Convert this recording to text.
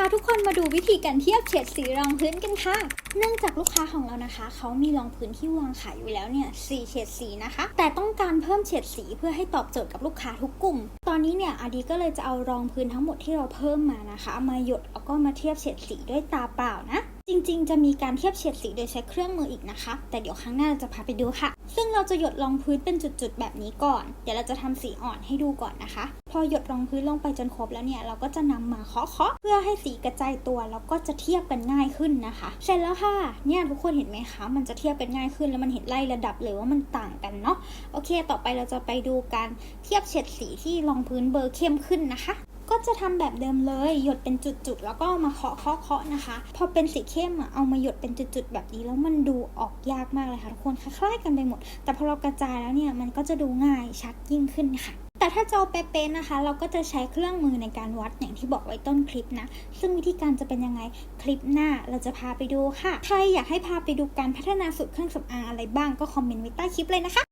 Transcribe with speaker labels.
Speaker 1: พาทุกคนมาดูวิธีการเทียบเฉดสีรองพื้นกันค่ะ เนื่องจากลูกค้าของเรานะคะ เขามีรองพื้นที่วางขายอยู่แล้วเนี่ยสี่เฉดสีนะคะ แต่ต้องการเพิ่มเฉดสีเพื่อให้ตอบโจทย์กับลูกค้าทุกกลุ่ม ตอนนี้เนี่ยอาดีก็เลยจะเอารองพื้นทั้งหมดที่เราเพิ่มมานะคะ มาหยดแล้วก็มาเทียบเฉดสีด้วยตาเปล่านะ ริงๆ จะมีการเทียบเฉดสีโดยใช้เครื่องมืออีกนะคะ แต่เดี๋ยวครั้งหน้าเราจะพาไปดูค่ะ ซึ่งเราจะหยดรองพื้นเป็นจุดๆ แบบนี้ก่อน เดี๋ยวเราจะทำสีอ่อนให้ดูก่อนนะคะ พอหยดรองพื้นลงไปจนครบแล้วเนี่ย เราก็จะนำมาเคาะๆเพื่อให้สีกระจายตัวแล้วก็จะเทียบกันง่ายขึ้นนะคะ เสร็จแล้วค่ะ เนี่ยทุกคนเห็นไหมคะ มันจะเทียบกันง่ายขึ้นแล้วมันเห็นไล่ระดับเลยว่ามันต่างกันเนาะ โอเค ต่อไปเราจะไปดูการเทียบเฉดสีที่รองพื้นเบอร์เข้มขึ้นนะคะ ก็จะทำแบบเดิมเลย หยดเป็นจุดๆ แล้วก็มาเคาะเคาะเคาะนะคะ พอเป็นสีเข้มอะเอามาหยดเป็นจุดๆ แบบนี้ แล้วมันดูออกยากมากเลยค่ะทุกคนคล้ายๆกันไปหมด แต่พอเรากระจายแล้วเนี่ยมันก็จะดูง่ายชัดยิ่งขึ้นค่ะแต่ถ้าจะเอาเป๊ะๆนะคะ เราก็จะใช้เครื่องมือในการวัดอย่างที่บอกไว้ต้นคลิปนะ ซึ่งวิธีการจะเป็นยังไงคลิปหน้าเราจะพาไปดูค่ะ ใครอยากให้พาไปดูการพัฒนาสูตรเครื่องสำอางอะไรบ้างก็คอมเมนต์ไว้ใต้คลิปเลยนะคะ